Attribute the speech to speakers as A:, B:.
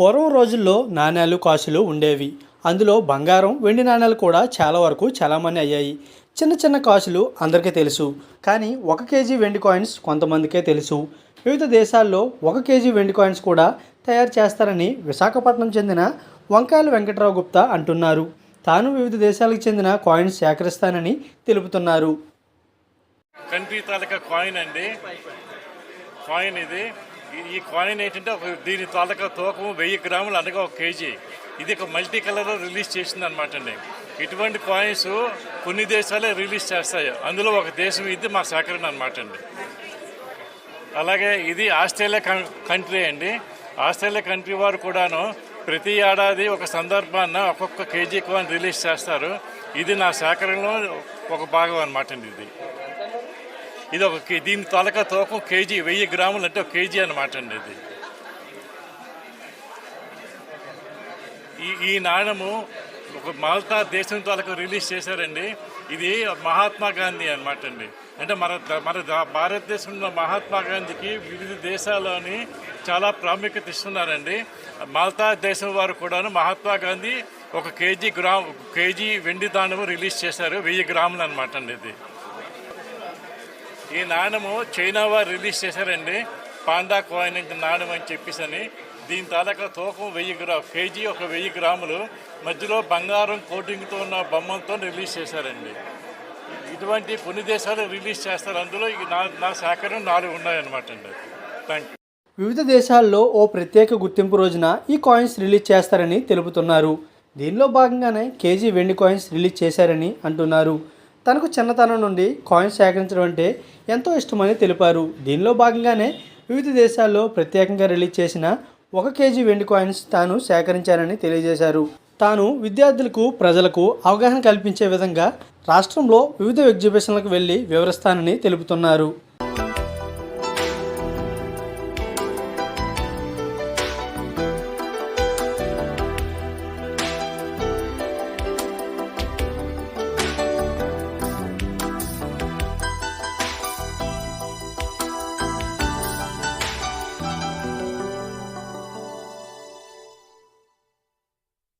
A: పూర్వం రోజుల్లో నాణ్యాలు కాసులు ఉండేవి. అందులో బంగారం వెండి నాణ్యాలు కూడా చాలా వరకు చాలామంది అయ్యాయి. చిన్న చిన్న కాసులు అందరికీ తెలుసు. కానీ ఒక కేజీ వెండి కాయిన్స్ కొంతమందికే తెలుసు. వివిధ దేశాల్లో ఒక కేజీ వెండి కాయిన్స్ కూడా తయారు చేస్తారని విశాఖపట్నం చెందిన వంకాయల వెంకట్రావు గుప్తా అంటున్నారు. తాను వివిధ దేశాలకు చెందిన కాయిన్స్ సేకరిస్తానని తెలుపుతున్నారు.
B: కంట్రీ తాలూకా కాయిన్ అండి. కాయిన్ ఇది. ఈ- కాయిన్ ఏంటంటే ఒక దీని తాలక తూకం వెయ్యి గ్రాములు అనగా ఒక కేజీ. ఇది ఒక మల్టీ కలర్ రిలీజ్ చేసింది అనమాట అండి. ఇటువంటి కాయిన్స్ కొన్ని దేశాలే రిలీజ్ చేస్తాయి. అందులో ఒక దేశం ఇది మా సేకరణ అనమాట అండి. అలాగే ఇది ఆస్ట్రేలియా కం- కంట్రీ అండి. ఆస్ట్రేలియా కంట్రీ వారు కూడాను ప్రతి ఏడాది ఒక సందర్భాన్న ఒక్కొక్క కేజీ కాయిన్ రిలీజ్ చేస్తారు. ఇది నా సేకరణలో ఒక భాగం అనమాట అండి ఇది. ఇది ఒక దీని తొలక తూకం కేజీ వెయ్యి గ్రాములు అంటే ఒక కేజీ అనమాట అండి ఇది. ఈ ఈ నాణము ఒక మాల్తా దేశం తాలూకా రిలీజ్ చేశారండి. ఇది మహాత్మా గాంధీ అనమాట అండి. అంటే మన మన భారతదేశంలో మహాత్మా గాంధీకి వివిధ దేశాల్లోని చాలా ప్రాముఖ్యత ఇస్తున్నారండి. మాల్తా దేశం వారు కూడాను మహాత్మా గాంధీ ఒక కేజీ గ్రామ్ కేజీ వెండి దానము రిలీజ్ చేశారు వెయ్యి గ్రాములు అనమాట అండి ఇది. ఈ నాణ్యము చైనా వారు రిలీజ్ చేశారండి. పాండా కాయిన్ అంటే నాణ్యం అని చెప్పేసి అని దీని తాలూకా తూకం వెయ్యి గ్రా కేజీ ఒక వెయ్యి గ్రాములు. మధ్యలో బంగారం కోటింగ్తో ఉన్న బొమ్మలతో రిలీజ్ చేశారండి. ఇటువంటి కొన్ని దేశాలు రిలీజ్ చేస్తారు. అందులో ఈ నా నా సేకరణ నాలుగు ఉన్నాయన్నమాట అండి. థ్యాంక్ యూ
A: వివిధ దేశాల్లో ఓ ప్రత్యేక గుర్తింపు రోజున ఈ కాయిన్స్ రిలీజ్ చేస్తారని తెలుపుతున్నారు. దీనిలో భాగంగానే కేజీ వెండి కాయిన్స్ రిలీజ్ చేశారని అంటున్నారు. తనకు చిన్నతనం నుండి కాయిన్స్ సేకరించడం అంటే ఎంతో ఇష్టమని తెలిపారు. దీనిలో భాగంగానే వివిధ దేశాల్లో ప్రత్యేకంగా రిలీజ్ చేసిన ఒక కేజీ వెండి కాయిన్స్ తాను సేకరించానని తెలియజేశారు. తాను విద్యార్థులకు ప్రజలకు అవగాహన కల్పించే విధంగా రాష్ట్రంలో వివిధ ఎగ్జిబిషన్లకు వెళ్ళి వివరిస్తానని తెలుపుతున్నారు.